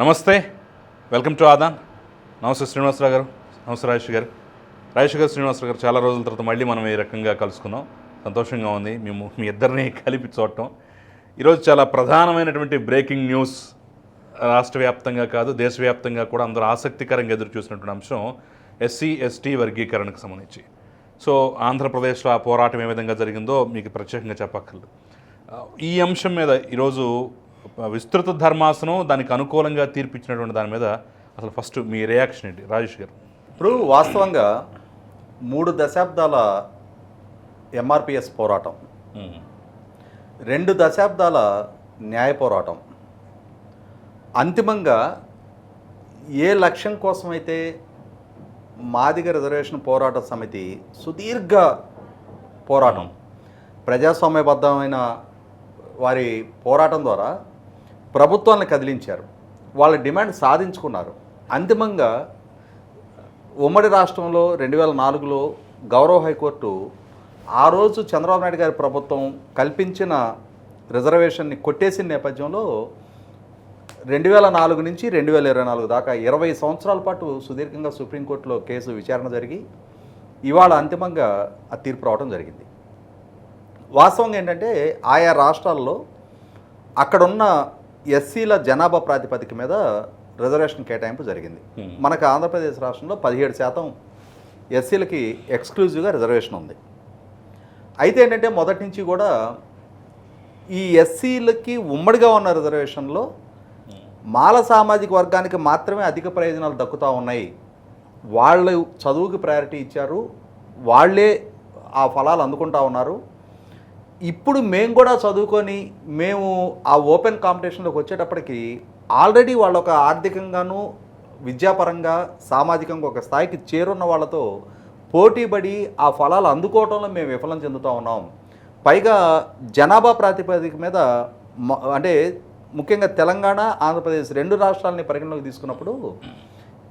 నమస్తే. Welcome to Aadan. నమస్తే శ్రీనివాసరావు గారు. నమస్తే రాజేష్ గారు. రాజేష్ గారు శ్రీనివాసరావు గారు చాలా రోజుల తర్వాత మళ్ళీ మనం ఈ రకంగా కలుసుకున్నాం సంతోషంగా ఉంది. మేము మీ ఇద్దరిని కలిపి చూడటం. ఈరోజు చాలా ప్రధానమైనటువంటి బ్రేకింగ్ న్యూస్. రాష్ట్ర వ్యాప్తంగా కాదు దేశవ్యాప్తంగా కూడా అందరూ ఆసక్తికరంగా ఎదురు చూసినటువంటి అంశం ఎస్సీ ఎస్టీ వర్గీకరణకు సంబంధించి. సో ఆంధ్రప్రదేశ్లో ఆ పోరాటం ఏ విధంగా జరిగిందో మీకు ప్రత్యేకంగా చెప్పక్కర్లేదు. ఈ అంశం మీద ఈరోజు విస్తృత ధర్మాసనం దానికి అనుకూలంగా తీర్పిచ్చినటువంటి దాని మీద అసలు ఫస్ట్ మీ రియాక్షన్ ఏంటి? రాజేష్ గారు. ఇప్పుడు వాస్తవంగా మూడు దశాబ్దాల ఎంఆర్పిఎస్ పోరాటం. రెండు దశాబ్దాల న్యాయ పోరాటం. అంతిమంగా ఏ లక్ష్యం కోసమైతే మాదిగ రిజర్వేషన్ పోరాట సమితి సుదీర్ఘ పోరాటం ప్రజాస్వామ్యబద్ధమైన వారి పోరాటం ద్వారా ప్రభుత్వాన్ని కదిలించారు. వాళ్ళ డిమాండ్ సాధించుకున్నారు. అంతిమంగా ఉమ్మడి రాష్ట్రంలో రెండు వేల నాలుగులో గౌరవ హైకోర్టు ఆ రోజు చంద్రబాబు నాయుడు గారి ప్రభుత్వం కల్పించిన రిజర్వేషన్ని కొట్టేసిన నేపథ్యంలో రెండు వేల నాలుగు నుంచి రెండు వేల ఇరవై నాలుగు దాకా ఇరవై సంవత్సరాల పాటు సుదీర్ఘంగా సుప్రీంకోర్టులో కేసు విచారణ జరిగి ఇవాళ అంతిమంగా ఆ తీర్పు రావడం జరిగింది. వాస్తవంగా ఏంటంటే ఆయా రాష్ట్రాల్లో అక్కడున్న ఎస్సీల జనాభా ప్రాతిపదిక మీద రిజర్వేషన్ కేటాయింపు జరిగింది. మనకు ఆంధ్రప్రదేశ్ రాష్ట్రంలో పదిహేడు శాతం ఎస్సీలకి ఎక్స్క్లూజివ్గా రిజర్వేషన్ ఉంది. అయితే ఏంటంటే మొదటి నుంచి కూడా ఈ ఎస్సీలకి ఉమ్మడిగా ఉన్న రిజర్వేషన్లో మాల సామాజిక వర్గానికి మాత్రమే అధిక ప్రయోజనాలు దక్కుతూ ఉన్నాయి. వాళ్ళు చదువుకి ప్రయారిటీ ఇచ్చారు. వాళ్ళే ఆ ఫలాలు అందుకుంటా ఉన్నారు. ఇప్పుడు మేము కూడా చదువుకొని మేము ఆ ఓపెన్ కాంపిటీషన్లోకి వచ్చేటప్పటికి ఆల్రెడీ వాళ్ళ ఒక ఆర్థికంగాను విద్యాపరంగా సామాజికంగా ఒక స్థాయికి చేరున్న వాళ్ళతో పోటీపడి ఆ ఫలాలు అందుకోవడంలో మేము విఫలం చెందుతూ ఉన్నాం. పైగా జనాభా ప్రాతిపదిక మీద మ- అంటే ముఖ్యంగా తెలంగాణ ఆంధ్రప్రదేశ్ రెండు రాష్ట్రాలని పరిగణలోకి తీసుకున్నప్పుడు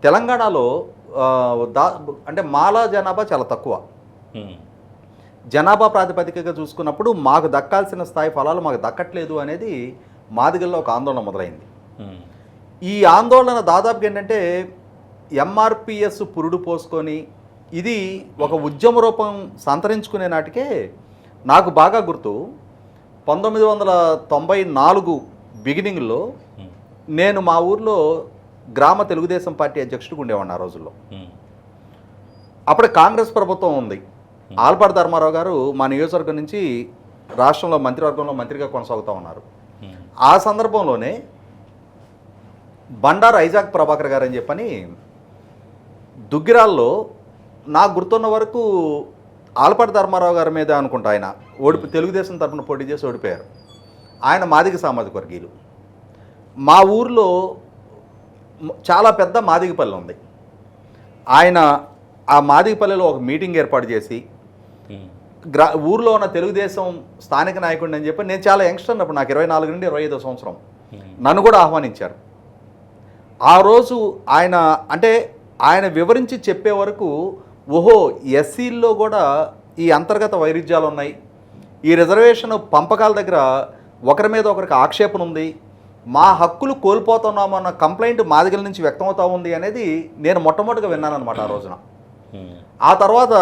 తెలంగాణలో దా అంటే మాలా జనాభా చాలా తక్కువ. జనాభా ప్రాతిపదికగా చూసుకున్నప్పుడు మాకు దక్కాల్సిన స్థాయి ఫలాలు మాకు దక్కట్లేదు అనేది మాదిగల్లో ఒక ఆందోళన మొదలైంది. ఈ ఆందోళన దాదాపుగా ఏంటంటే ఎంఆర్పిఎస్ పురుడు పోసుకొని ఇది ఒక ఉద్యమ రూపం సంతరించుకునే నాటికే నాకు బాగా గుర్తు. పంతొమ్మిది వందల తొంభై నాలుగు బిగినింగ్లో నేను మా ఊర్లో గ్రామ తెలుగుదేశం పార్టీ అధ్యక్షుడిగా ఉండేవాడిని ఆ రోజుల్లో. అప్పుడు కాంగ్రెస్ ప్రభుత్వం ఉంది. ఆల్పాటి ధర్మారావు గారు మా నియోజకవర్గం నుంచి రాష్ట్రంలో మంత్రివర్గంలో మంత్రిగా కొనసాగుతూ ఉన్నారు. ఆ సందర్భంలోనే బండారు ఐజాక్ ప్రభాకర్ గారు అని చెప్పని దుగ్గిరాల్లో నాకు గుర్తున్న వరకు ఆలపాటి ధర్మారావు గారి మీద అనుకుంటా ఆయన ఓడిపి తెలుగుదేశం తరపున పోటీ చేసి ఓడిపోయారు. ఆయన మాదిగ సామాజిక వర్గీయులు. మా ఊర్లో చాలా పెద్ద మాదిగపల్లి ఉంది. ఆయన ఆ మాదిగపల్లిలో ఒక మీటింగ్ ఏర్పాటు చేసి గ్రా ఊర్లో ఉన్న తెలుగుదేశం స్థానిక నాయకుడిని అని చెప్పి నేను చాలా యంగ్స్టర్ అన్నప్పుడు నాకు ఇరవై నాలుగు నుండి ఇరవై ఐదో సంవత్సరం. నన్ను కూడా ఆహ్వానించారు. ఆ రోజు ఆయన అంటే ఆయన వివరించి చెప్పే వరకు ఓహో ఎస్సీల్లో కూడా ఈ అంతర్గత వైరుధ్యాలు ఉన్నాయి. ఈ రిజర్వేషన్ పంపకాల దగ్గర ఒకరి మీద ఒకరికి ఆక్షేపణ ఉంది. మా హక్కులు కోల్పోతున్నామన్న కంప్లైంట్ మాదిగల నుంచి వ్యక్తమవుతా ఉంది అనేది నేను మొట్టమొదటిగా విన్నానమాట ఆ రోజున. ఆ తర్వాత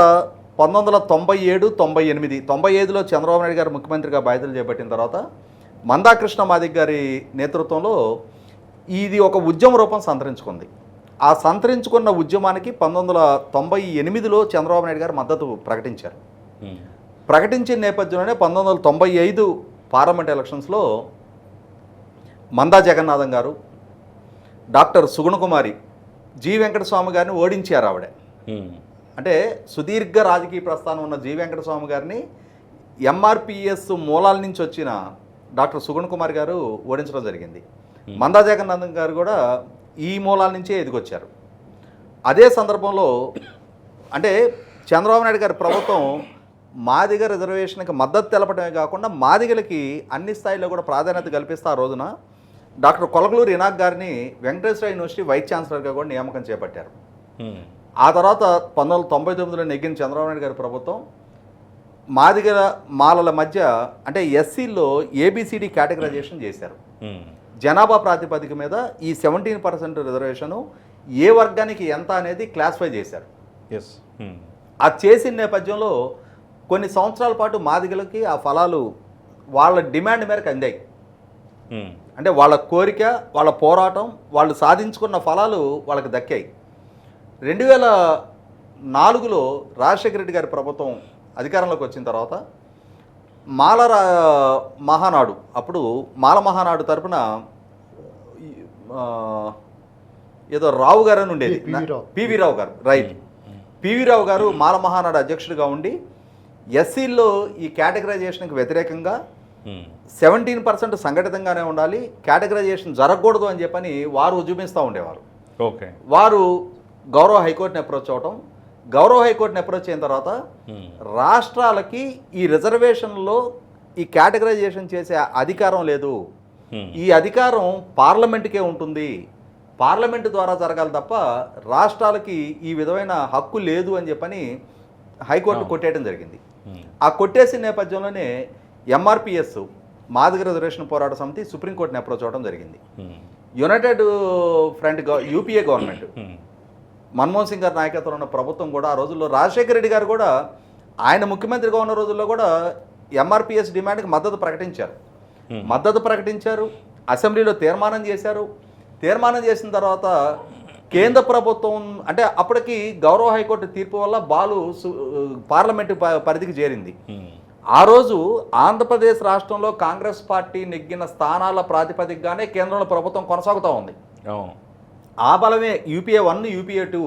పంతొమ్మిది వందల తొంభై ఏడు తొంభై ఎనిమిది. తొంభై ఐదులో చంద్రబాబు నాయుడు గారు ముఖ్యమంత్రిగా బాధ్యతలు చేపట్టిన తర్వాత మందాకృష్ణ మాదిక్ గారి నేతృత్వంలో ఇది ఒక ఉద్యమ రూపం సంతరించుకుంది. ఆ సంతరించుకున్న ఉద్యమానికి పంతొమ్మిది వందల తొంభై ఎనిమిదిలో చంద్రబాబు నాయుడు గారు మద్దతు ప్రకటించారు. ప్రకటించిన నేపథ్యంలోనే పంతొమ్మిది వందల తొంభై ఐదు పార్లమెంట్ ఎలక్షన్స్లో మందా జగన్నాథం గారు డాక్టర్ సుగుణకుమారి జి వెంకటస్వామి గారిని ఓడించారు ఆవిడ. అంటే సుదీర్ఘ రాజకీయ ప్రస్థానం ఉన్న జి. వెంకటస్వామి గారిని ఎంఆర్పిఎస్ మూలాల నుంచి వచ్చిన డాక్టర్ సుగుణ్ కుమార్ గారు ఓడించడం జరిగింది. మందా జగన్నాథన్ గారు కూడా ఈ మూలాల నుంచే ఎదిగొచ్చారు. అదే సందర్భంలో అంటే చంద్రబాబు నాయుడు గారి ప్రభుత్వం మాదిగ రిజర్వేషన్కి మద్దతు తెలపడమే కాకుండా మాదిగలకి అన్ని స్థాయిలో కూడా ప్రాధాన్యత కల్పిస్తూ ఆ రోజున డాక్టర్ కొలకలూరు ఇనాక్ గారిని వెంకటేశ్వర యూనివర్సిటీ వైస్ ఛాన్సలర్గా కూడా నియామకం చేపట్టారు. ఆ తర్వాత పంతొమ్మిది వందల తొంభై తొమ్మిదిలో నెగ్గిన చంద్రబాబు నాయుడు గారి ప్రభుత్వం మాదిగల మాలల మధ్య అంటే ఎస్సీల్లో ఏబిసిడి కేటగరైజేషన్ చేశారు. జనాభా ప్రాతిపదిక మీద ఈ సెవెంటీన్ పర్సెంట్ రిజర్వేషను ఏ వర్గానికి ఎంత అనేది క్లాసిఫై చేశారు. ఎస్ అది చేసిన నేపథ్యంలో కొన్ని సంవత్సరాల పాటు మాదిగలకి ఆ ఫలాలు వాళ్ళ డిమాండ్ మేరకు అందాయి. అంటే వాళ్ళ కోరిక వాళ్ళ పోరాటం వాళ్ళు సాధించుకున్న ఫలాలు వాళ్ళకి దక్కాయి. రెండు వేల నాలుగులో రాజశేఖర రెడ్డి గారి ప్రభుత్వం అధికారంలోకి వచ్చిన తర్వాత మాల రా- మహానాడు అప్పుడు మాల మహానాడు తరపున ఏదో రావు గారు అని ఉండేది. పివి రావు. గారు రైట్. పివి రావు గారు మాల మహానాడు అధ్యక్షుడిగా ఉండి ఎస్సీల్లో ఈ కేటగరైజేషన్కి వ్యతిరేకంగా సెవెంటీన్ పర్సెంట్ సంఘటితంగానే ఉండాలి కేటగరైజేషన్ జరగకూడదు అని చెప్పని వారు ఉద్యమిస్తూ ఉండేవారు. ఓకే. వారు గౌరవ హైకోర్టుని అప్రోచ్ అవటం గౌరవ హైకోర్టుని అప్రోచ్ అయిన తర్వాత రాష్ట్రాలకి ఈ రిజర్వేషన్లో ఈ కేటగరైజేషన్ చేసే అధికారం లేదు. ఈ అధికారం పార్లమెంటుకే ఉంటుంది. పార్లమెంటు ద్వారా జరగాలి తప్ప రాష్ట్రాలకి ఈ విధమైన హక్కు లేదు అని చెప్పని హైకోర్టు కొట్టేయడం జరిగింది. ఆ కొట్టేసిన నేపథ్యంలోనే ఎంఆర్పిఎస్ మాదిగ రిజర్వేషన్ పోరాట సమితి సుప్రీంకోర్టుని అప్రోచ్ అవ్వడం జరిగింది. United front UPA government. Manmohan Singh గారి నాయకత్వంలో ఉన్న ప్రభుత్వం కూడా ఆ రోజుల్లో రాజశేఖర రెడ్డి గారు కూడా ఆయన ముఖ్యమంత్రిగా ఉన్న రోజుల్లో కూడా ఎంఆర్పిఎస్ డిమాండ్కి మద్దతు ప్రకటించారు. మద్దతు ప్రకటించారు. అసెంబ్లీలో తీర్మానం చేశారు. తీర్మానం చేసిన తర్వాత కేంద్ర ప్రభుత్వం అంటే అప్పటికి గౌరవ హైకోర్టు తీర్పు వల్ల బాలు పార్లమెంటు పరిధికి చేరింది. ఆ రోజు ఆంధ్రప్రదేశ్ రాష్ట్రంలో కాంగ్రెస్ పార్టీ నెగ్గిన స్థానాల ప్రాతిపదికగానే కేంద్రంలో ప్రభుత్వం కొనసాగుతూ ఉంది. ఆ బలమే యూపీఏ వన్ యూపీఏ టూ.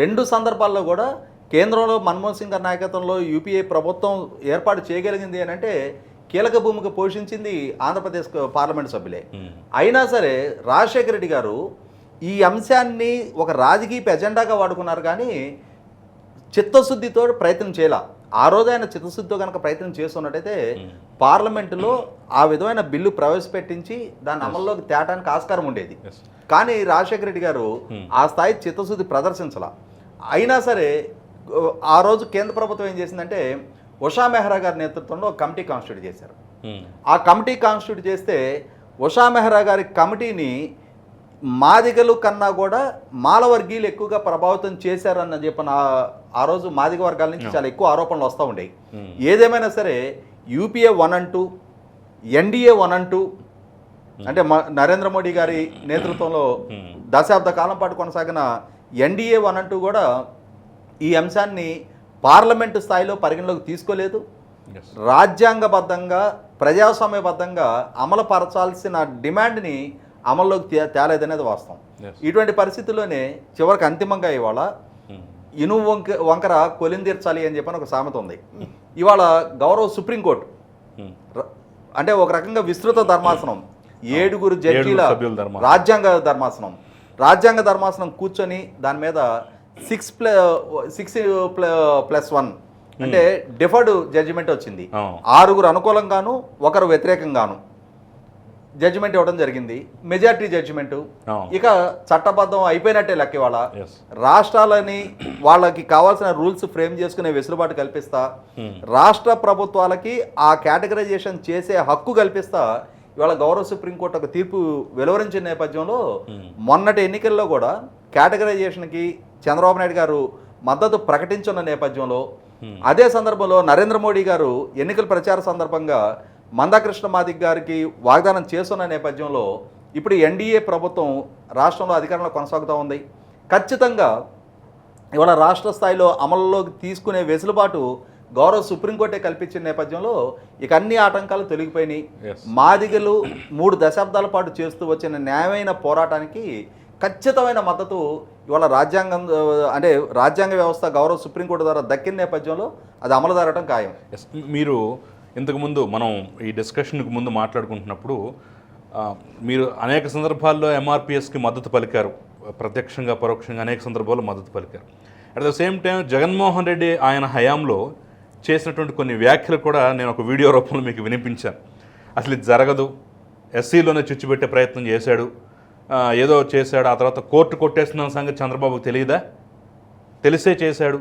రెండు సందర్భాల్లో కూడా కేంద్రంలో మన్మోహన్ సింగ్ గారి నాయకత్వంలో యూపీఏ ప్రభుత్వం ఏర్పాటు చేయగలిగింది అని అంటే కీలక భూమిక పోషించింది ఆంధ్రప్రదేశ్ పార్లమెంట్ సభ్యులే. అయినా సరే రాజశేఖర రెడ్డి గారు ఈ అంశాన్ని ఒక రాజకీయ ఎజెండాగా వాడుకున్నారు కానీ చిత్తశుద్ధితో ప్రయత్నం చేయాల. ఆ రోజు ఆయన చిత్తశుద్ధితో కనుక ప్రయత్నం చేస్తున్నట్టయితే పార్లమెంటులో ఆ విధమైన బిల్లు ప్రవేశపెట్టించి దాన్ని అమల్లోకి తేటానికి ఆస్కారం ఉండేది. కానీ రాజశేఖర రెడ్డి గారు ఆ స్థాయి చిత్తశుద్ధి ప్రదర్శించాల. అయినా సరే ఆ రోజు కేంద్ర ప్రభుత్వం ఏం చేసిందంటే ఉషా మెహ్రా గారి నేతృత్వంలో ఒక కమిటీ కాన్స్టిట్యూట్ చేశారు. ఆ కమిటీ కాన్స్టిట్యూట్ చేస్తే ఉషా మెహ్రా గారి కమిటీని మాదిగలు కన్నా కూడా మాలవర్గీయులు ఎక్కువగా ప్రభావితం చేశారన్న చెప్పిన ఆ- రోజు మాదిగ వర్గాల నుంచి చాలా ఎక్కువ ఆరోపణలు వస్తూ ఉండేవి. ఏదేమైనా సరే యూపీఏ వన్ అంటూ ఎన్డీఏ వన్ అంటూ అంటే నరేంద్ర మోడీ గారి నేతృత్వంలో దశాబ్ద కాలం పాటు కొనసాగిన ఎన్డీఏ వన్ అంటూ కూడా ఈ అంశాన్ని పార్లమెంటు స్థాయిలో పరిగణలోకి తీసుకోలేదు. రాజ్యాంగబద్ధంగా ప్రజాస్వామ్యబద్ధంగా అమలుపరచాల్సిన డిమాండ్ని అమల్లోకి తే తేలేదనేది వాస్తవం. ఇటువంటి పరిస్థితుల్లోనే చివరికి అంతిమంగా ఇవాళ ఇనుము వంక వంకర కొలిందీర్చాలి అని చెప్పని ఒక సామెత ఉంది. ఇవాళ గౌరవ సుప్రీంకోర్టు ర- అంటే ఒక రకంగా విస్తృత ధర్మాసనం. ఏడుగురు జడ్జీల. రాజ్యాంగ ధర్మాసనం. రాజ్యాంగ ధర్మాసనం కూర్చొని దాని మీద సిక్స్ ప్ల సిక్స్ ప్లస్ వన్ అంటే డిఫర్డ్ జడ్జిమెంట్ వచ్చింది. అవును. ఆరుగురు అనుకూలంగాను ఒకరు వ్యతిరేకంగాను. జడ్జిమెంట్ ఇవ్వడం జరిగింది. Majority judgment. ఇక చట్టబద్ధం అయిపోయినట్టే లెక్క ఇవాళ. రాష్ట్రాలని వాళ్ళకి కావాల్సిన రూల్స్ ఫ్రేమ్ చేసుకునే వెసులుబాటు కల్పిస్తా. రాష్ట్ర ప్రభుత్వాలకి ఆ కేటగరైజేషన్ చేసే హక్కు కల్పిస్తా. ఇవాళ గౌరవ సుప్రీంకోర్టు ఒక తీర్పు వెలువరించిన నేపథ్యంలో మొన్నటి ఎన్నికల్లో కూడా కేటగరైజేషన్కి చంద్రబాబు నాయుడు గారు మద్దతు ప్రకటించున్న నేపథ్యంలో అదే సందర్భంలో నరేంద్ర మోడీ గారు ఎన్నికల ప్రచార సందర్భంగా మందాకృష్ణ మాదిక్ గారికి వాగ్దానం చేస్తున్న నేపథ్యంలో ఇప్పుడు ఎన్డీఏ ప్రభుత్వం రాష్ట్రంలో అధికారంలో కొనసాగుతూ ఉంది. ఖచ్చితంగా ఇవాళ రాష్ట్ర స్థాయిలో అమలులోకి తీసుకునే వెసులుబాటు గౌరవ సుప్రీంకోర్టే కల్పించిన నేపథ్యంలో ఇక అన్ని ఆటంకాలు తొలగిపోయినాయి. మాదిగలు మూడు దశాబ్దాల పాటు చేస్తూ వచ్చిన న్యాయమైన పోరాటానికి ఖచ్చితమైన మద్దతు ఇవాళ రాజ్యాంగం అంటే రాజ్యాంగ వ్యవస్థ గౌరవ సుప్రీంకోర్టు ద్వారా దక్కిన నేపథ్యంలో అది అమలు జరగడం ఖాయం మీరు ఇంతకుముందు మనం ఈ డిస్కషన్కి ముందు మాట్లాడుకుంటున్నప్పుడు మీరు అనేక సందర్భాల్లో ఎంఆర్పిఎస్కి మద్దతు పలికారు. ప్రత్యక్షంగా పరోక్షంగా అనేక సందర్భాల్లో మద్దతు పలికారు. At the same time Jaganmohan Reddy ఆయన హయాంలో చేసినటువంటి కొన్ని వ్యాఖ్యలు కూడా నేను ఒక వీడియో రూపంలో మీకు వినిపించాను. అసలు ఇది జరగదు. ఎస్సీలోనే చిచ్చుపెట్టే ప్రయత్నం చేశాడు. ఏదో చేశాడు ఆ తర్వాత కోర్టు కొట్టేస్తున్న సంగతి చంద్రబాబుకు తెలియదా? తెలిసే చేశాడు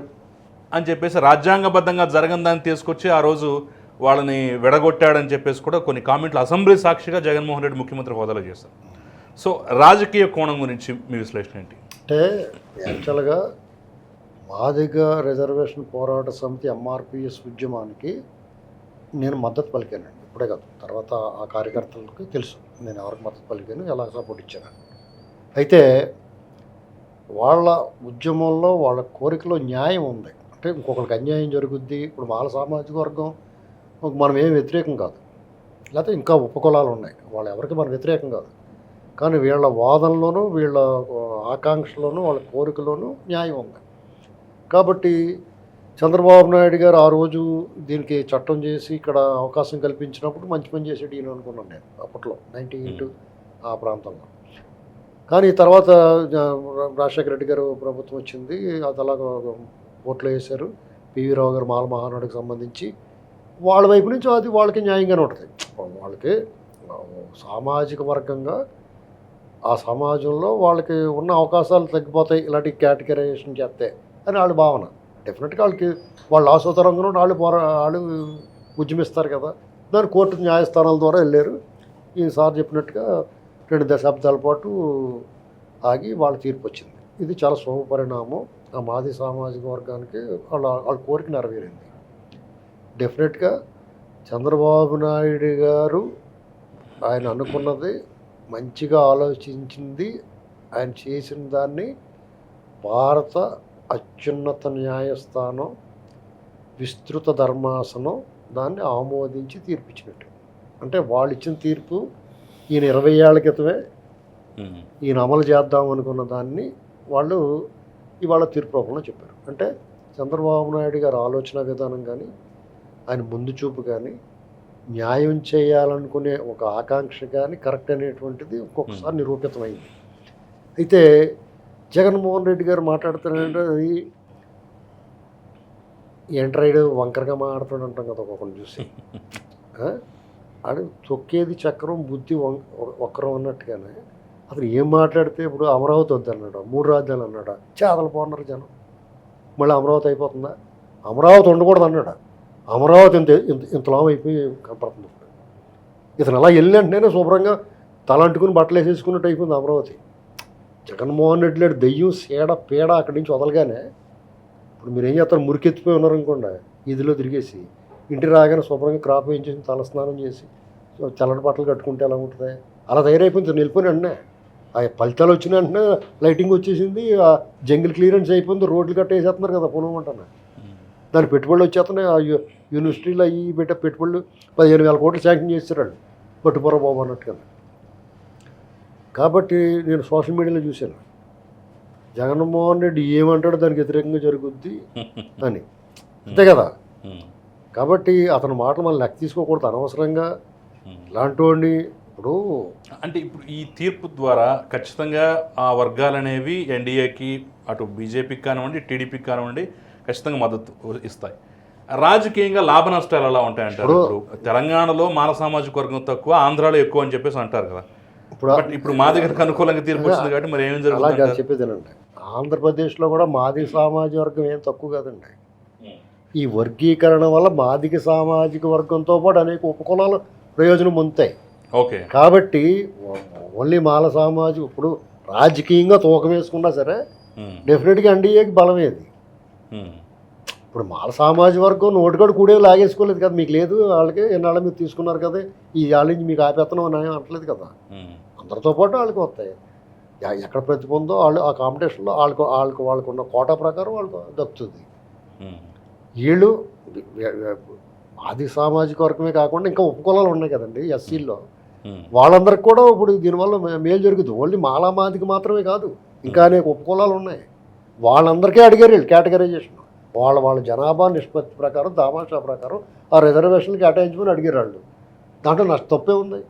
అని చెప్పేసి రాజ్యాంగబద్ధంగా జరగని దాన్ని తీసుకొచ్చి ఆ రోజు వాళ్ళని విడగొట్టాడని చెప్పేసి కూడా కొన్ని కామెంట్లు అసెంబ్లీ సాక్షిగా జగన్మోహన్ రెడ్డి ముఖ్యమంత్రి హోదాలో చేశారు. సో రాజకీయ కోణం గురించి మీ విశ్లేషణ ఏంటి? అంటే యాక్చువల్గా మాదిగ రిజర్వేషన్ పోరాట సమితి ఎంఆర్పిఎస్ ఉద్యమానికి నేను మద్దతు పలికానండి. ఇప్పుడే కాదు. తర్వాత ఆ కార్యకర్తలకు తెలుసు. నేను ఎవరికి మద్దతు పలికాను ఎలా సపోర్ట్ ఇచ్చాను. అయితే వాళ్ళ ఉద్యమంలో వాళ్ళ కోరికలో న్యాయం ఉంది. అంటే ఇంకొకరికి అన్యాయం జరుగుద్ది. ఇప్పుడు వాళ్ళ సామాజిక వర్గం మనం ఏం వ్యతిరేకం కాదు. లేకపోతే ఇంకా ఉపకులాలు ఉన్నాయి. వాళ్ళు ఎవరికి మనం వ్యతిరేకం కాదు. కానీ వీళ్ళ వాదనలోనూ వీళ్ళ ఆకాంక్షలోనూ వాళ్ళ కోరికలోనూ న్యాయం ఉంది. కాబట్టి చంద్రబాబు నాయుడు గారు ఆ రోజు దీనికి చట్టం చేసి ఇక్కడ అవకాశం కల్పించినప్పుడు మంచి పని చేసేది ఈయన అనుకున్నాను నేను అప్పట్లో నైంటీ ఎయిట్ ఆ ప్రాంతంలో. కానీ తర్వాత రాజశేఖర రెడ్డి గారు ప్రభుత్వం వచ్చింది. అది అలాగ ఓట్లు వేశారు. పివి రావు గారు మాల మహానాడుకు సంబంధించి వాళ్ళ వైపు నుంచి అది వాళ్ళకి న్యాయంగానే ఉంటుంది. వాళ్ళకి సామాజిక వర్గంగా ఆ సమాజంలో వాళ్ళకి ఉన్న అవకాశాలు తగ్గిపోతాయి ఇలాంటి కేటగరైజేషన్ చేస్తే అని వాళ్ళ భావన. డెఫినెట్గా వాళ్ళకి వాళ్ళు ఆసోతరంగా వాళ్ళు పోరా వాళ్ళు ఉద్యమిస్తారు కదా. దాని కోర్టు న్యాయస్థానాల ద్వారా వెళ్ళారు. ఈ సార్ చెప్పినట్టుగా రెండు దశాబ్దాల పాటు ఆగి వాళ్ళ తీర్పు వచ్చింది. ఇది చాలా శుభ పరిణామం ఆ మాది సామాజిక వర్గానికి వాళ్ళ వాళ్ళ కోరిక నెరవేరింది. డెఫినెట్గా చంద్రబాబు నాయుడు గారు ఆయన అనుకున్నది మంచిగా ఆలోచించింది ఆయన చేసిన దాన్ని భారత అత్యున్నత న్యాయస్థానం విస్తృత ధర్మాసనం దాన్ని ఆమోదించి తీర్పిచ్చినట్టు అంటే వాళ్ళు ఇచ్చిన తీర్పు ఈయన ఇరవై ఏళ్ళ క్రితమే. ఈయన అమలు చేద్దాం అనుకున్న దాన్ని వాళ్ళు ఇవాళ తీర్పు రూపంలో చెప్పారు అంటే చంద్రబాబు నాయుడు గారి ఆలోచన విధానం కానీ ఆయన ముందు చూపు కానీ న్యాయం చేయాలనుకునే ఒక ఆకాంక్ష కానీ కరెక్ట్ అనేటువంటిది ఒక్కొక్కసారి నిరూపితమైంది. అయితే జగన్మోహన్ రెడ్డి గారు మాట్లాడుతున్నారంటే అది ఎంట్రైడ్ వంకరగా మాట్లాడుతాడు అంటాం కదా ఒక్కొక్కరిని చూసి? ఆడు తొక్కేది చక్రం బుద్ధి వం వక్రం అన్నట్టుగానే అతను ఏం మాట్లాడితే ఇప్పుడు అమరావతి వద్దన్నాడు మూడు రాజ్యాలు అన్నాడు చేదలు పోన్నారు జనం. మళ్ళీ అమరావతి అయిపోతుందా? అమరావతి ఉండకూడదు అన్నాడు అమరావతి ఇంత ఇంత ఇంతలాం అయిపోయి కనపడుతుంది ఇతను అలా వెళ్ళింటేనే శుభ్రంగా తల అంటుకుని బట్టలు వేసేసుకున్నట్టు అయిపోయింది అమరావతి. జగన్మోహన్ రెడ్డి లేడు దెయ్యం సేడ పీడ అక్కడి నుంచి వదలగానే ఇప్పుడు మీరు ఏం చేస్తారు? మురికెత్తిపోయి ఉన్నారనుకోండి ఇదిలో తిరిగేసి ఇంటి రాగానే శుభ్రంగా క్రాప్ వేయించేసి తల స్నానం చేసి చల్లటి బట్టలు కట్టుకుంటే ఎలా ఉంటుంది? అలా తయారైపోయింది. వెళ్ళిపోయిన వెంటనే ఆ ఫలితాలు వచ్చిన వెంటనే లైటింగ్ వచ్చేసింది ఆ జంగిల్ క్లియరెన్స్ అయిపోయింది రోడ్లు కట్టేసేస్తున్నారు కదా పొలం అంటాను. దాని పెట్టుబడులు వచ్చేస్తున్నాయి. ఆ యూనివర్సిటీలో అవి పెట్టే పెట్టుబడులు పదిహేను వేల కోట్లు శాంక్షన్ చేస్తారు వాళ్ళు పట్టుపుర బాబు అన్నట్టుగా కాబట్టి నేను సోషల్ మీడియాలో చూశాను. జగన్మోహన్ రెడ్డి ఏమంటాడో దానికి వ్యతిరేకంగా జరుగుద్ది అని. అంతే కదా. కాబట్టి అతని మాటలు మనం లెక్క తీసుకోకూడదు అనవసరంగా. వాడిని ఇప్పుడు అంటే ఇప్పుడు ఈ తీర్పు ద్వారా ఖచ్చితంగా ఆ వర్గాలు అనేవి ఎన్డీఏకి అటు బీజేపీకి కానివ్వండి టీడీపీకి కానివ్వండి ఖచ్చితంగా మద్దతు ఇస్తాయి. రాజకీయంగా లాభ నష్టాలు ఎలా ఉంటాయంటారు? తెలంగాణలో మాల సామాజిక వర్గం తక్కువ ఆంధ్రాలో ఎక్కువ అని చెప్పేసి అంటారు కదా. ఇప్పుడు ఇప్పుడు మా దగ్గరకు అనుకూలంగా తీర్పు వచ్చింది కాబట్టి మరి ఏం జరుగుతుంది కాదు చెప్పేదేనండి ఆంధ్రప్రదేశ్లో కూడా మాదిగ సామాజిక వర్గం ఏం తక్కువ కాదండి. ఈ వర్గీకరణ వల్ల మాదిగ సామాజిక వర్గంతో పాటు అనేక ఉపకులాలు ప్రయోజనం పొందుతాయి ఓకే. కాబట్టి ఓన్లీ మాల సామాజిక ఇప్పుడు రాజకీయంగా తూకం వేసుకున్నా సరే. డెఫినెట్గా ఎన్డీఏకి బలమేది. ఇప్పుడు మాల సామాజిక వర్గం నోటికాడు కూడే లాగేసుకోలేదు కదా మీకు లేదు వాళ్ళకి ఎన్నాళ్ళ మీరు తీసుకున్నారు కదా ఈ వాళ్ళ నుంచి మీకు ఆపేత్తనం అని అనట్లేదు కదా. అందరితో పాటు వాళ్ళకి వస్తాయి. ఎక్కడ ప్రతిభ ఉందో వాళ్ళు ఆ కాంపిటీషన్లో వాళ్ళకు వాళ్ళకు వాళ్ళకు ఉన్న కోటా ప్రకారం వాళ్ళకు దక్కుతుంది. వీళ్ళు ఆది సామాజిక వర్గమే కాకుండా ఇంకా ఉపకులాలు ఉన్నాయి కదండి ఎస్సీల్లో. వాళ్ళందరికి కూడా ఇప్పుడు దీనివల్ల మేలు జరుగుతుంది. ఓన్లీ మాలామాదికి మాత్రమే కాదు ఇంకా అనేక ఉపకులాలు ఉన్నాయి. వాళ్ళందరికీ అడిగారు వీళ్ళు కేటగరైజేషన్. వాళ్ళ వాళ్ళ జనాభా నిష్పత్తి ప్రకారం దామాషా ప్రకారం ఆ రిజర్వేషన్కి కేటాయించమని అడిగారు వాళ్ళు. దాంట్లో నష్ట తప్పే ఉంది.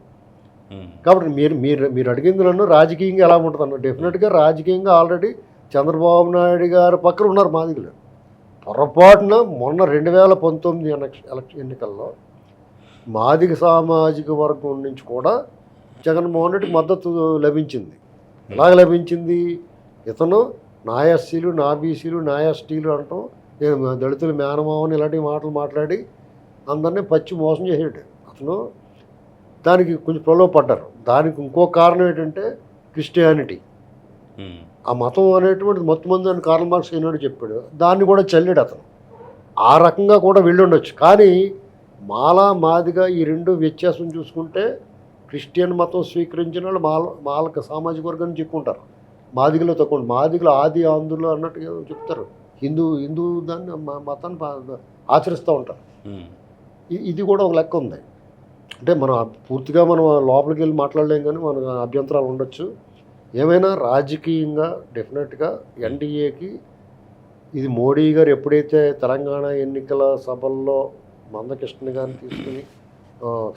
కాబట్టి మీరు మీరు మీరు అడిగింది నన్ను రాజకీయంగా ఎలా ఉంటుందన్న డెఫినెట్గా రాజకీయంగా ఆల్రెడీ చంద్రబాబు నాయుడు గారి పక్కన ఉన్నారు మాదిగలు పొరపాటున మొన్న రెండు వేల పంతొమ్మిది ఎలక్ష- ఎలక్షన్ ఎన్నికల్లో మాదిగ సామాజిక వర్గం నుంచి కూడా జగన్మోహన్ రెడ్డికి మద్దతు లభించింది. ఎలాగ లభించింది? ఇతను నా ఎస్సీలు నా బీసీలు నా ఎస్టీలు అంటాం. నేను దళితులు మేనమావని ఇలాంటి మాటలు మాట్లాడి అందరినీ పచ్చి మోసం చేసాడు అతను దానికి కొంచెం ప్రలోభపడ్డారు దానికి ఇంకో కారణం ఏంటంటే క్రిస్టియానిటీ. ఆ మతం అనేటువంటిది మొత్తం మంది అని కార్ల్ మార్క్స్ ఈనాడు చెప్పాడు. దాన్ని కూడా చల్లాడు అతను. ఆ రకంగా కూడా వెళ్ళి ఉండొచ్చు కానీ మాల మాదిగా ఈ రెండు వ్యత్యాసం చూసుకుంటే క్రిస్టియన్ మతం స్వీకరించిన వాళ్ళు మాల మాలక సామాజిక వర్గాన్ని చెప్పుకుంటారు మాదిగలో తక్కువ మాదిగలు ఆది ఆంధ్రులు అన్నట్టుగా చెప్తారు. హిందూ హిందూ దాన్ని మతాన్ని ఆచరిస్తూ ఉంటారు. ఇది కూడా ఒక లెక్క ఉంది. అంటే మనం పూర్తిగా మనం లోపలికి వెళ్ళి మాట్లాడలేం కానీ మన అభ్యంతరాలు ఉండొచ్చు. ఏమైనా రాజకీయంగా డెఫినెట్గా ఎన్డీఏకి ఇది మోడీ గారు ఎప్పుడైతే తెలంగాణ ఎన్నికల సభల్లో మందకృష్ణ గారిని తీసుకుని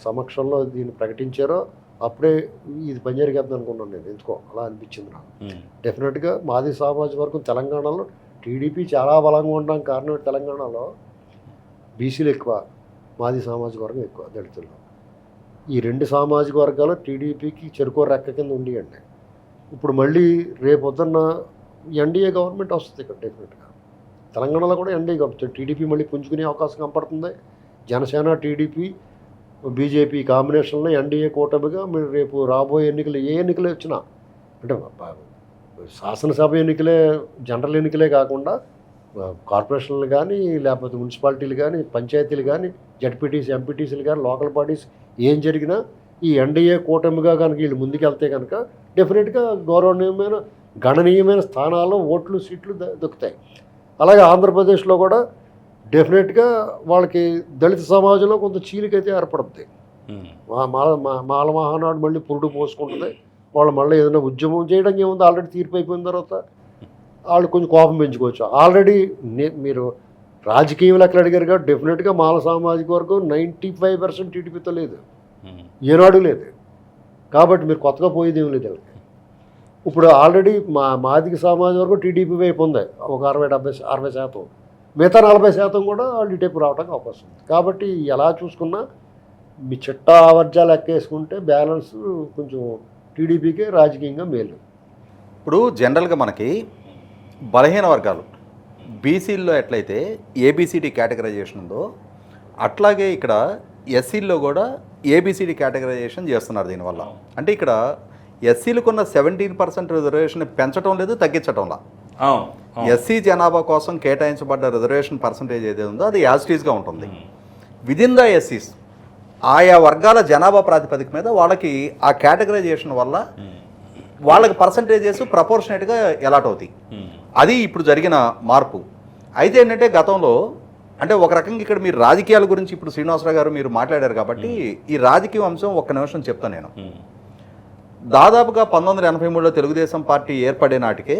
సమక్షంలో దీన్ని ప్రకటించారో అప్పుడే ఇది పని జరిగేద్ది అనుకున్నాను నేను. ఎందుకో అలా అనిపించింది నాకు. డెఫినెట్గా మాది సామాజిక వర్గం తెలంగాణలో టీడీపీ చాలా బలంగా ఉండడానికి కారణం తెలంగాణలో బీసీలు ఎక్కువ మాది సామాజిక వర్గం ఎక్కువ దళితుల్లో. ఈ రెండు సామాజిక వర్గాలు టీడీపీకి చెరుకో రెక్క కింద ఉండియండి. ఇప్పుడు మళ్ళీ రేపొద్దున్న ఎన్డీఏ గవర్నమెంట్ వస్తుంది ఇక్కడ డెఫినెట్గా తెలంగాణలో కూడా ఎన్డీఏ గవర్నమెంట్ టీడీపీ మళ్ళీ పుంజుకునే అవకాశం కనపడుతుంది. జనసేన టీడీపీ బీజేపీ కాంబినేషన్లో ఎన్డీఏ కూటమిగా మీరు రేపు రాబోయే ఎన్నికలు ఏ ఎన్నికలు వచ్చినా అంటే శాసనసభ ఎన్నికలే జనరల్ ఎన్నికలే కాకుండా కార్పొరేషన్లు కానీ లేకపోతే మున్సిపాలిటీలు కానీ పంచాయతీలు కానీ జడ్పీటీసీ ఎంపీటీసీలు కానీ లోకల్ బాడీస్ ఏం జరిగినా ఈ ఎన్డీఏ కూటమిగా కనుక వీళ్ళు ముందుకెళ్తే కనుక డెఫినెట్గా గౌరవనీయమైన గణనీయమైన స్థానాలు ఓట్లు సీట్లు ద- దొక్కుతాయి. అలాగే ఆంధ్రప్రదేశ్లో కూడా డెఫినెట్గా వాళ్ళకి దళిత సమాజంలో కొంత చీలికైతే ఏర్పడుద్ది. మాల మా- మాల మహానాడు మళ్ళీ పురుడు పోసుకుంటుంది. వాళ్ళు మళ్ళీ ఏదైనా ఉద్యమం చేయడానికి ఏముంది? ఆల్రెడీ తీర్పు అయిపోయిన తర్వాత వాళ్ళు కొంచెం కోపం పెంచుకోవచ్చు. ఆల్రెడీ మీరు రాజకీయం లెక్కలు అడిగారు కాబట్టి డెఫినెట్గా మాల సామాజిక వర్గం నైంటీ ఫైవ్ పర్సెంట్ టీడీపీతో లేదు. ఏనాడు లేదు. కాబట్టి మీరు కొత్తగా పోయేది ఏం లేదు వీళ్ళకి. ఇప్పుడు ఆల్రెడీ మా మాదిక సామాజిక వర్గం టీడీపీ వైపు ఉంది. ఒక అరవై డెబ్బై అరవై శాతం. మిగతా నలభై శాతం కూడా వాళ్ళు ఇటైపు రావడానికి అవకాశం ఉంది. కాబట్టి ఎలా చూసుకున్నా మీ చిట్టా ఆవర్జాలు ఎక్కేసుకుంటే బ్యాలెన్స్ కొంచెం టీడీపీకే రాజకీయంగా మేలు. ఇప్పుడు జనరల్గా మనకి బలహీన వర్గాలు బీసీల్లో ఎట్లయితే ఏబిసిడి కేటగరైజేషన్ ఉందో అట్లాగే ఇక్కడ ఎస్సీల్లో కూడా ఏబిసిడి కేటగరైజేషన్ చేస్తున్నారు దీనివల్ల. అంటే ఇక్కడ ఎస్సీలకున్న సెవెంటీన్ పర్సెంట్ రిజర్వేషన్ పెంచడం లేదు తగ్గించడంలా ఎస్సీ జనాభా కోసం కేటాయించబడ్డ రిజర్వేషన్ పర్సంటేజ్ ఏదైతే ఉందో అది యాజిటీస్గా ఉంటుంది. విదిన్ ద ఎస్సీస్ ఆయా వర్గాల జనాభా ప్రాతిపదిక మీద వాళ్ళకి ఆ కేటగరైజేషన్ వల్ల వాళ్ళకి పర్సంటేజెస్ ప్రపోర్షనేట్గా ఎలాట్ అవుతాయి. అది ఇప్పుడు జరిగిన మార్పు. అయితే ఏంటంటే గతంలో అంటే ఒక రకంగా ఇక్కడ మీరు రాజకీయాల గురించి ఇప్పుడు శ్రీనివాసరావు గారు మీరు మాట్లాడారు కాబట్టి ఈ రాజకీయ అంశం ఒక్క నిమిషం చెప్తాను నేను. దాదాపుగా పంతొమ్మిది వందల ఎనభై మూడులో తెలుగుదేశం పార్టీ ఏర్పడే నాటికే.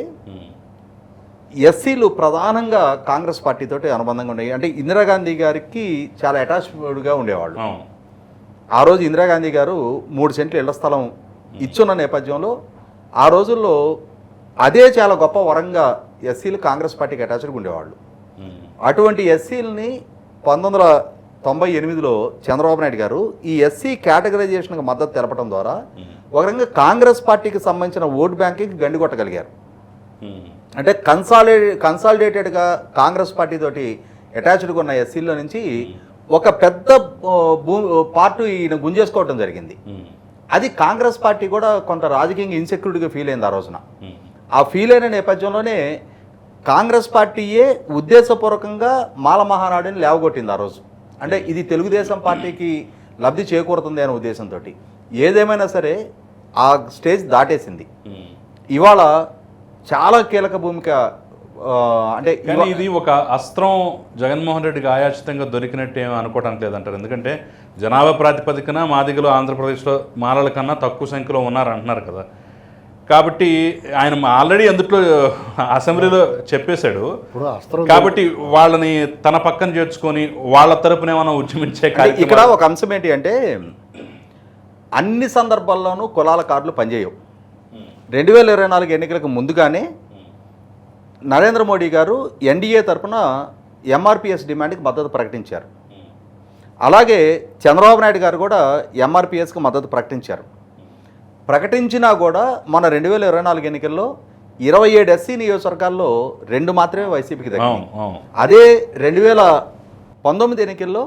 ఎస్సీలు ప్రధానంగా కాంగ్రెస్ పార్టీతోటి అనుబంధంగా ఉండేవి అంటే ఇందిరాగాంధీ గారికి చాలా అటాచ్డ్గా ఉండేవాళ్ళు ఆ రోజు ఇందిరాగాంధీ గారు మూడు సెంట్లు ఇళ్ళ స్థలం ఇచ్చున్న నేపథ్యంలో ఆ రోజుల్లో అదే చాలా గొప్ప వరంగా ఎస్సీలు కాంగ్రెస్ పార్టీకి అటాచ్డ్గా ఉండేవాళ్ళు. అటువంటి ఎస్సీలని పంతొమ్మిది వందల తొంభై ఎనిమిదిలో చంద్రబాబు నాయుడు గారు ఈ ఎస్సీ కేటగరైజేషన్కి మద్దతు తెలపడం ద్వారా. ఒక రకంగా కాంగ్రెస్ పార్టీకి సంబంధించిన ఓటు బ్యాంకింగ్ గండి కొట్టగలిగారు ఉమ్. అంటే కన్సాలిడే కన్సాలిడేటెడ్గా కాంగ్రెస్ పార్టీ తోటి అటాచ్డ్గా ఉన్న ఎస్సీలో నుంచి ఒక పెద్ద భూ పార్టీ ఈయన గుంజేసుకోవడం జరిగింది. అది కాంగ్రెస్ పార్టీ కూడా కొంత రాజకీయంగా ఇన్సెక్యూరిటీగా ఫీల్ అయింది ఆ రోజున. ఆ ఫీల్ అయిన నేపథ్యంలోనే కాంగ్రెస్ పార్టీయే ఉద్దేశపూర్వకంగా మాల మహానాడుని లేవగొట్టింది ఆ రోజు అంటే ఇది తెలుగుదేశం పార్టీకి లబ్ధి చేకూరుతుంది అనే ఉద్దేశంతో ఏదేమైనా సరే ఆ స్టేజ్ దాటేసింది. ఇవాళ చాలా కీలక భూమిక అంటే ఇది ఒక అస్త్రం జగన్మోహన్ రెడ్డికి ఆయాచితంగా దొరికినట్టు ఏమీ అనుకోవడానికి లేదంటారు. ఎందుకంటే జనాభా ప్రాతిపదికన మాదిగలు ఆంధ్రప్రదేశ్లో మాలల కన్నా తక్కువ సంఖ్యలో ఉన్నారు అంటున్నారు కదా. కాబట్టి ఆయన ఆల్రెడీ అందుట్లో అసెంబ్లీలో చెప్పేశాడు. కాబట్టి వాళ్ళని తన పక్కన చేర్చుకొని వాళ్ళ తరపున ఏమైనా ఉద్యమించే ఇక్కడ ఒక అంశం ఏంటి అంటే అన్ని సందర్భాల్లోనూ కులాల కార్డులు పనిచేయవు. రెండు వేల ఇరవై నాలుగు ఎన్నికలకు ముందుగానే నరేంద్ర మోడీ గారు ఎన్డీఏ తరఫున ఎంఆర్పిఎస్ డిమాండ్కి మద్దతు ప్రకటించారు. అలాగే చంద్రబాబు నాయుడు గారు కూడా ఎంఆర్పిఎస్కి మద్దతు ప్రకటించారు. ప్రకటించినా కూడా మన రెండు వేల ఇరవై నాలుగు ఎన్నికల్లో ఇరవై ఏడు ఎస్సీ నియోజకవర్గాల్లో రెండు మాత్రమే వైసీపీకి దక్కింది అదే రెండు వేల పంతొమ్మిది ఎన్నికల్లో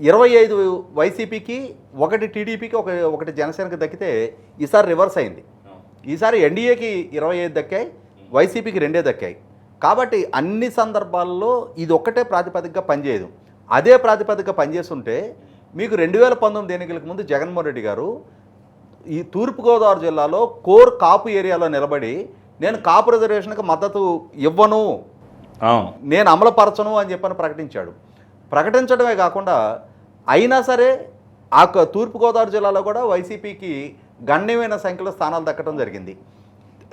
ఇరవై ఐదు వైసీపీకి ఒకటి టీడీపీకి ఒక ఒకటి జనసేనకి దక్కితే ఈసారి రివర్స్ అయింది. ఈసారి ఎన్డీఏకి ఇరవై ఐదు దక్కాయి వైసీపీకి రెండే దక్కాయి. కాబట్టి అన్ని సందర్భాల్లో ఇది ఒక్కటే ప్రాతిపదికగా పనిచేయదు. అదే ప్రాతిపదిక పనిచేస్తుంటే మీకు రెండు వేల పంతొమ్మిది ఎన్నికలకు ముందు జగన్మోహన్ రెడ్డి గారు ఈ తూర్పుగోదావరి జిల్లాలో కోర్ కాపు ఏరియాలో నిలబడి నేను కాపు రిజర్వేషన్కి మద్దతు ఇవ్వను. నేను అమలుపరచను అని చెప్పని ప్రకటించాడు. ప్రకటించడమే కాకుండా అయినా సరే ఆ తూర్పుగోదావరి జిల్లాలో కూడా వైసీపీకి గణనీయమైన సంఖ్యలో స్థానాలు దక్కడం జరిగింది.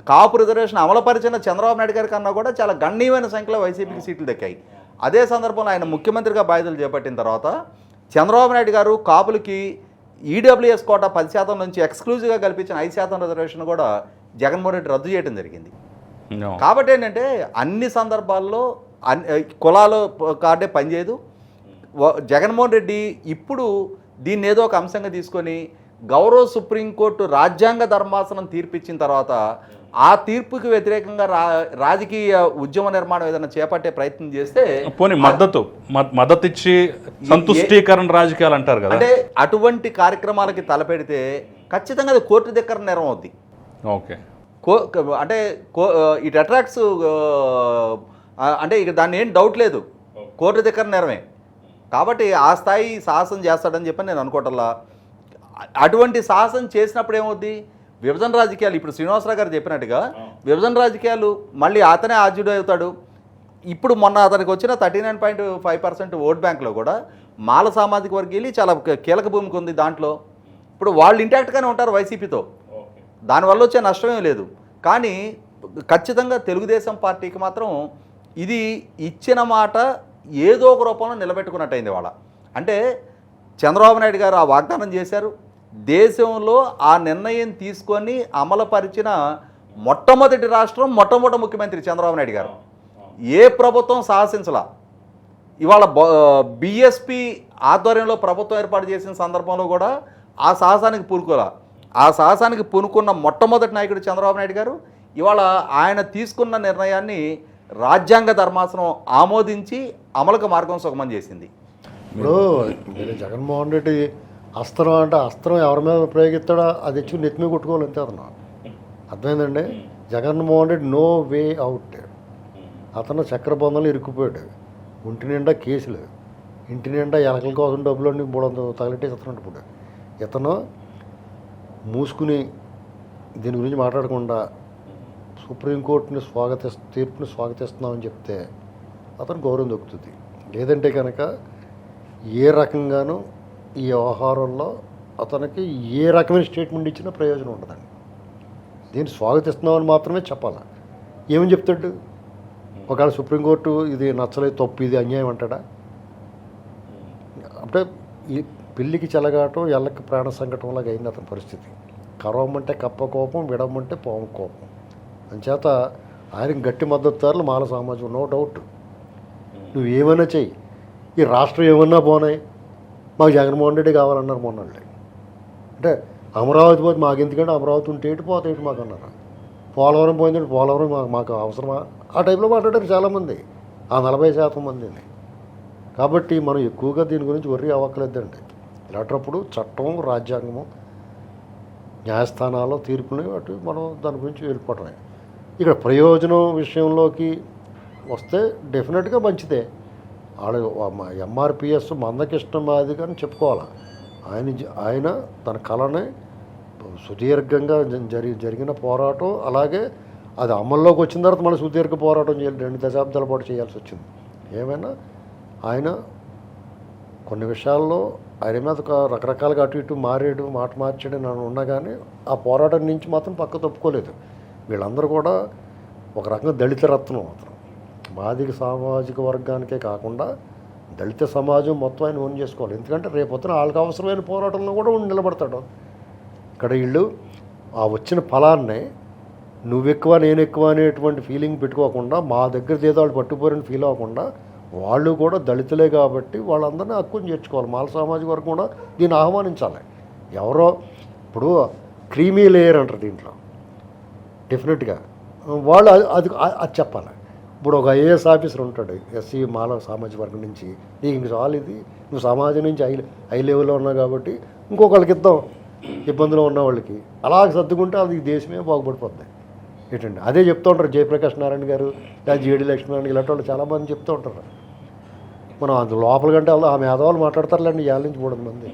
కాపు రిజర్వేషన్ అమలుపరిచిన చంద్రబాబు నాయుడు గారి కన్నా కూడా చాలా గణనీయమైన సంఖ్యలో వైసీపీకి సీట్లు దక్కాయి. అదే సందర్భంలో ఆయన ముఖ్యమంత్రిగా బాధ్యతలు చేపట్టిన తర్వాత చంద్రబాబు నాయుడు గారు కాపులకి ఈడబ్ల్యూఎస్ కోట పది శాతం నుంచి ఎక్స్క్లూజివ్గా కల్పించిన ఐదు శాతం రిజర్వేషన్ కూడా జగన్మోహన్ రెడ్డి రద్దు చేయడం జరిగింది. కాబట్టి ఏంటంటే అన్ని సందర్భాల్లో అన్ని కులాలు కార్డే పనిచేయదు. జగన్మోహన్ రెడ్డి ఇప్పుడు దీన్ని ఏదో ఒక అంశంగా తీసుకొని గౌరవ సుప్రీంకోర్టు రాజ్యాంగ ధర్మాసనం తీర్పిచ్చిన తర్వాత ఆ తీర్పుకి వ్యతిరేకంగా రా రాజకీయ ఉద్యమ నిర్మాణం ఏదైనా చేపట్టే ప్రయత్నం చేస్తే పోనీ మద్దతు మద్దతు ఇచ్చి సంతుష్టీకరణ రాజకీయాలు అంటారు కదా. అంటే అటువంటి కార్యక్రమాలకి తలపెడితే ఖచ్చితంగా అది కోర్టు దగ్గర నేరం అవుద్ది. ఓకే. కో అంటే కో ఇట్ అట్రాక్ట్స్ అంటే ఇక దాన్ని ఏం డౌట్ లేదు. కోర్టు దగ్గర నేరమే. కాబట్టి ఆ స్థాయి సాహసం చేస్తాడని చెప్పి నేను అనుకోవటంలా. అటువంటి సాహసం చేసినప్పుడు ఏమవుద్ది? విభజన రాజకీయాలు ఇప్పుడు శ్రీనివాసరావు గారు చెప్పినట్టుగా విభజన రాజకీయాలు మళ్ళీ అతనే ఆద్యుడు అవుతాడు ఇప్పుడు మొన్న అతనికి వచ్చిన thirty nine point five percent vote బ్యాంక్లో కూడా మాల సామాజిక వర్గీయులు చాలా కీలక భూమికి ఉంది దాంట్లో. ఇప్పుడు వాళ్ళు ఇంటాక్ట్గానే ఉంటారు వైసీపీతో. దానివల్ల వచ్చే నష్టమేం లేదు. కానీ ఖచ్చితంగా తెలుగుదేశం పార్టీకి మాత్రం ఇది ఇచ్చిన మాట ఏదో ఒక రూపంలో నిలబెట్టుకున్నట్టయింది వాళ్ళ. అంటే చంద్రబాబు నాయుడు గారు ఆ వాగ్దానం చేశారు. దేశంలో ఆ నిర్ణయం తీసుకొని అమలుపరిచిన మొట్టమొదటి రాష్ట్రం మొట్టమొదటి ముఖ్యమంత్రి చంద్రబాబు నాయుడు గారు. ఏ ప్రభుత్వం సాహసించలా. ఇవాళ బిఎస్పి ఆధ్వర్యంలో ప్రభుత్వం ఏర్పాటు చేసిన సందర్భంలో కూడా ఆ సాహసానికి పూనుకోలా. ఆ సాహసానికి పూనుకున్న మొట్టమొదటి నాయకుడు చంద్రబాబు నాయుడు గారు ఇవాళ ఆయన తీసుకున్న నిర్ణయాన్ని రాజ్యాంగ ధర్మాసనం ఆమోదించి అమలుకు మార్గం సుగమం చేసింది. ఇప్పుడు మీరు జగన్మోహన్ రెడ్డి అస్త్రం అంటే అస్త్రం ఎవరి మీద ప్రయోగిస్తాడో అది ఇచ్చి నెత్తి మీద కొట్టుకోవాలి అంతే అతను. అర్థమైందండి? Jaganmohan Reddy no way out. అతను చక్రబంధంలో ఇరుక్కుపోయాడు. ఒంటి నిండా కేసులు. ఇంటి నిండా ఎలకల కోసం డబ్బులు అన్ని మూడు వందలు తగలెట్టేసి ఇస్తున్నాడు ఇప్పుడు ఇతను మూసుకుని దీని గురించి మాట్లాడకుండా సుప్రీంకోర్టుని స్వాగతి తీర్పుని స్వాగతిస్తున్నామని చెప్తే అతను గౌరవం దొక్కుతుంది. లేదంటే కనుక ఏ రకంగానూ ఈ వ్యవహారంలో అతనికి ఏ రకమైన స్టేట్మెంట్ ఇచ్చినా ప్రయోజనం ఉండదండి. దీన్ని స్వాగతిస్తున్నామని మాత్రమే చెప్పాలి? ఏమని చెప్తాడు? ఒకవేళ సుప్రీంకోర్టు ఇది నచ్చలేదు తప్పు ఇది అన్యాయం అంటాడా? అంటే ఈ పిల్లికి చెలగాటం ఎల్లకి ప్రాణ సంకటంలాగా అయింది అతని పరిస్థితి. కరవమంటే కప్ప కోపం విడమంటే పాము కోపం. అంచేత ఆయన గట్టి మద్దతుదారులు మాల సమాజం నో డౌట్. నువ్వు ఏమైనా చెయ్యి. ఈ రాష్ట్రం ఏమన్నా పోనాయి. మాకు జగన్మోహన్ రెడ్డి కావాలన్నారు మొన్న అంటే అమరావతి పోతే మాకు ఎందుకంటే అమరావతి ఉంటే ఏంటి పోతే ఏంటి మాకు అన్నారు. పోలవరం పోయిందంటే పోలవరం మాకు మాకు అవసరమా? ఆ టైంలో మాట్లాడారు చాలామంది. ఆ నలభై శాతం మందిని. కాబట్టి మనం ఎక్కువగా దీని గురించి వర్రీ అవ్వక్కలేదండి ఇలాంటప్పుడు చట్టం రాజ్యాంగము న్యాయస్థానాల్లో తీర్పుని అటు మనం దాని గురించి వెళ్ళిపోవటమే ఇక్కడ ప్రయోజనం విషయంలోకి వస్తే డెఫినెట్గా మంచిదే. వాళ్ళ ఎంఆర్పిఎస్ మందకృష్ణ మాది కానీ చెప్పుకోవాలి? ఆయన ఆయన తన కళని సుదీర్ఘంగా జరి జరిగిన పోరాటం అలాగే అది అమల్లోకి వచ్చిన తర్వాత మళ్ళీ సుదీర్ఘ పోరాటం చేయాలి రెండు దశాబ్దాల పాటు చేయాల్సి వచ్చింది. ఏమైనా? ఆయన కొన్ని విషయాల్లో ఆయన మీద ఒక రకరకాలుగా అటు ఇటు మారేడు మాట మార్చాడు నన్ను ఉన్నా కానీ ఆ పోరాటం నుంచి మాత్రం పక్క తప్పుకోలేదు. వీళ్ళందరూ కూడా ఒక రకంగా దళిత రత్నం అతను. మాదిగ సామాజిక వర్గానికే కాకుండా దళిత సమాజం మొత్తం ఆయన ఓన్ చేసుకోవాలి. ఎందుకంటే రేపొద్దున వాళ్ళకి అవసరమైన పోరాటంలో కూడా ఉండి నిలబడతాడు. ఇక్కడ వీళ్ళు ఆ వచ్చిన ఫలాన్ని నువ్వెక్కువ నేను ఎక్కువ అనేటువంటి ఫీలింగ్ పెట్టుకోకుండా మా దగ్గర ఏదో వాళ్ళు పట్టుపోరని ఫీల్ అవ్వకుండా వాళ్ళు కూడా దళితులే కాబట్టి వాళ్ళందరినీ హక్కుని చేర్చుకోవాలి. మాల సామాజిక వర్గం కూడా దీన్ని ఆహ్వానించాలి. ఎవరో ఇప్పుడు క్రీమీ లేయర్ అంటారు దీంట్లో. డెఫినెట్గా వాళ్ళు అది అది అది చెప్పాలి. ఇప్పుడు ఒక ఐఏఎస్ ఆఫీసర్ ఉంటాడు ఎస్సీ మాల సామాజిక వర్గం నుంచి. నీకు ఇంక చాలు ఇది. నువ్వు సమాజం నుంచి హై హై లెవెల్లో ఉన్నావు కాబట్టి ఇంకొకళ్ళకి ఇద్దాం ఇబ్బందులు ఉన్న వాళ్ళకి. అలా సర్దుకుంటే అది దేశమే బాగుపడిపోతుంది ఏంటండి? అదే చెప్తూ ఉంటారు జయప్రకాష్ నారాయణ గారు లేదా జేడి లక్ష్మీనారాయణ ఇలాంటి వాళ్ళు చాలామంది చెప్తూ ఉంటారు. మనం అంత లోపల కంటే వాళ్ళు ఆ మేధావులు మాట్లాడతారులేండి ఇవాళ నుంచి మూడు మంది.